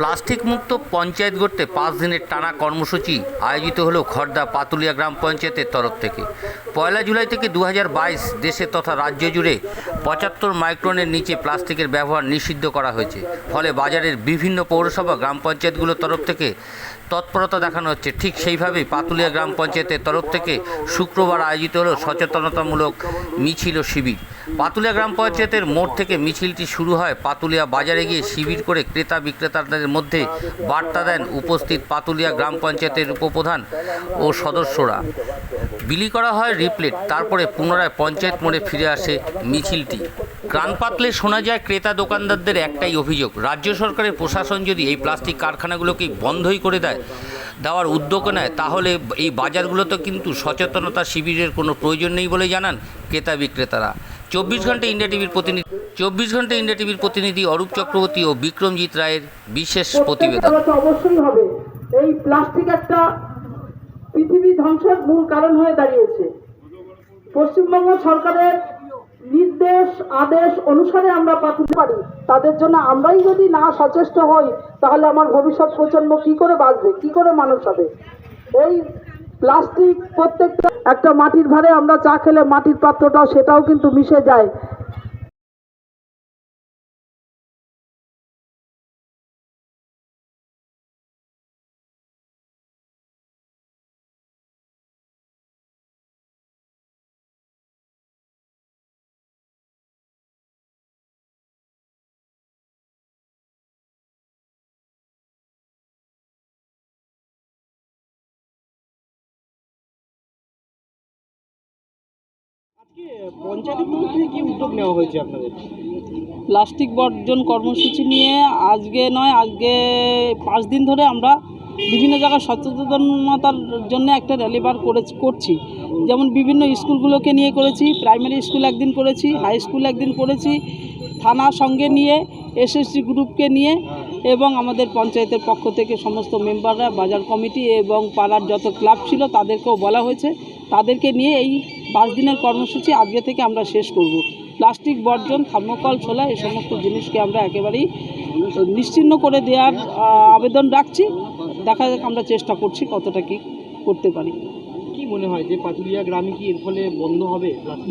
Plastic মুক্ত পঞ্চায়েত গড়তে পাঁচ দিনের টানা কর্মসূচি আয়োজিত হলো খড়দা পাতুলিয়া গ্রাম পঞ্চায়েতের তরফ থেকে। পয়লা জুলাই থেকে দু হাজার বাইশ দেশে তথা রাজ্য জুড়ে পঁচাত্তর মাইক্রনের নিচে প্লাস্টিকের ব্যবহার নিষিদ্ধ করা হয়েছে। ফলে বাজারের বিভিন্ন পৌরসভা গ্রাম পঞ্চায়েতগুলোর তরফ থেকে তৎপরতা দেখানো হচ্ছে। ঠিক সেইভাবেই পাতুলিয়া গ্রাম পঞ্চায়েতের তরফ থেকে শুক্রবার আয়োজিত হলো সচেতনতামূলক মিছিল ও শিবির। পাতুলিয়া গ্রাম পঞ্চায়েতের মোড় থেকে মিছিলটি শুরু হয়। পাতুলিয়া বাজারে গিয়ে শিবির করে ক্রেতা বিক্রেতাদের মধ্যে বার্তা দেন উপস্থিত পাতুলিয়া গ্রাম পঞ্চায়েতের উপপ্রধান ও সদস্যরা। বিলি করা হয় রিপ্লেট, তারপরে পুনরায় পঞ্চায়েত মোড়ে ফিরে আসে মিছিলটি। কান পাতলে শোনা যায়, ক্রেতা দোকানদারদের একটাই অভিযোগ, রাজ্য সরকারের প্রশাসন যদি এই প্লাস্টিক কারখানাগুলোকে বন্ধই করে দেয়, দেওয়ার উদ্যোগ নেয়, তাহলে এই বাজারগুলোতে কিন্তু সচেতনতা শিবিরের কোনো প্রয়োজন নেই বলে জানান ক্রেতা বিক্রেতারা। চব্বিশ ঘণ্টা ইন্ডিয়া টিভির প্রতিনিধি চব্বিশ ঘণ্টা ইন্ডিয়া টিভির প্রতিনিধি অরূপ চক্রবর্তী ও বিক্রমজিৎ রায়ের বিশেষ প্রতিবেদন। অবশ্যই হবে। এই প্লাস্টিক একটা পৃথিবী ধ্বংসের মূল কারণ হয়ে দাঁড়িয়েছে। পশ্চিমবঙ্গ সরকারের নির্দেশ আদেশ অনুসারে আমরা পাঠাতে পারি। তাদের জন্য আমরাই যদি না সচেষ্ট হই তাহলে আমার ভবিষ্যৎ প্রজন্ম কি করে বাঁচবে? কি করে মানুষ হবে? এই প্লাস্টিক প্রত্যেকটা একটা মাটির ভারে আমরা চা খেলে মাটির পাত্রটা সেটাও কিন্তু মিশে যায়। প্লাস্টিক বর্জন কর্মসূচি নিয়ে আজকে নয়, আজকে পাঁচ দিন ধরে আমরা বিভিন্ন জায়গায় সচেতনতার জন্য একটা র্যালি বার করে করছি। যেমন বিভিন্ন স্কুলগুলোকে নিয়ে করেছি প্রাইমারি স্কুল একদিন করেছি হাই স্কুল একদিন করেছি, থানা সঙ্গে নিয়ে এসএসসি গ্রুপকে নিয়ে এবং আমাদের পঞ্চায়েতের পক্ষ থেকে সমস্ত মেম্বাররা বাজার কমিটি এবং পাড়ার যত ক্লাব ছিল তাদেরকেও বলা হয়েছে। তাদেরকে নিয়ে এই পাঁচ দিনের কর্মসূচি আজকে থেকে আমরা শেষ করব। প্লাস্টিক বর্জন থার্মোকল ছোলা এই সমস্ত জিনিসকে আমরা একেবারেই নিশ্চিহ্ন করে দেওয়ার আবেদন রাখছি। দেখা যাক আমরা চেষ্টা করছি কতটা কি করতে পারি। কি মনে হয় যে পাতুলিয়া গ্রামে কি এর ফলে বন্ধ হবে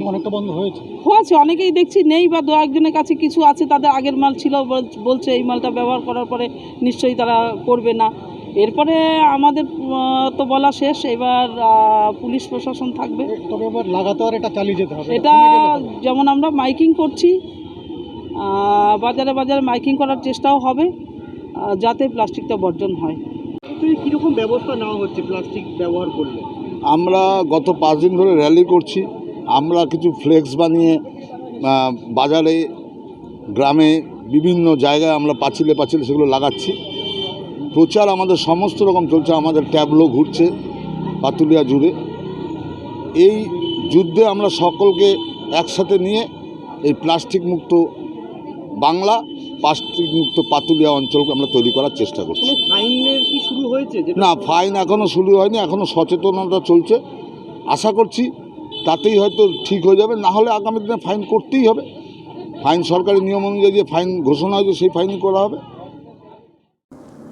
অনেকটা বন্ধ হয়েছে। হয়েছে অনেকেই দেখছি নেই বা দু একজনের কাছে কিছু আছে তাদের আগের মাল ছিল বলছে এই মালটা ব্যবহার করার পরে নিশ্চয়ই তারা করবে না। এরপরে আমাদের তো বলা শেষ এবার পুলিশ প্রশাসন থাকবে। তবে এবার লাগাতার এটা চালিয়ে যেতে হবে। এটা যেমন আমরা মাইকিং করছি বাজারে বাজারে মাইকিং করার চেষ্টাও হবে যাতে প্লাস্টিকটা বর্জন হয়। কীরকম ব্যবস্থা নেওয়া হচ্ছে প্লাস্টিক ব্যবহার করলে? আমরা গত পাঁচ দিন ধরে র্যালি করছি। আমরা কিছু ফ্লেক্স বানিয়ে বাজারে গ্রামে বিভিন্ন জায়গায় আমরা পাঁচিলে পাঁচিলে সেগুলো লাগাচ্ছি। প্রচার আমাদের সমস্ত রকম চলছে আমাদের ট্যাবলো ঘুরছে পাতুলিয়া জুড়ে। এই যুদ্ধে আমরা সকলকে একসাথে নিয়ে এই প্লাস্টিক মুক্ত বাংলা প্লাস্টিক মুক্ত পাতুলিয়া অঞ্চলকে আমরা তৈরি করার চেষ্টা করছি। ফাইনের শুরু হয়েছে? না ফাইন এখনও শুরু হয়নি এখনও সচেতনতা চলছে। আশা করছি তাতেই হয়তো ঠিক হয়ে যাবে না হলে আগামী দিনে ফাইন করতেই হবে। ফাইন সরকারি নিয়ম অনুযায়ী যে ফাইন ঘোষণা হয়েছে সেই ফাইনই করা হবে।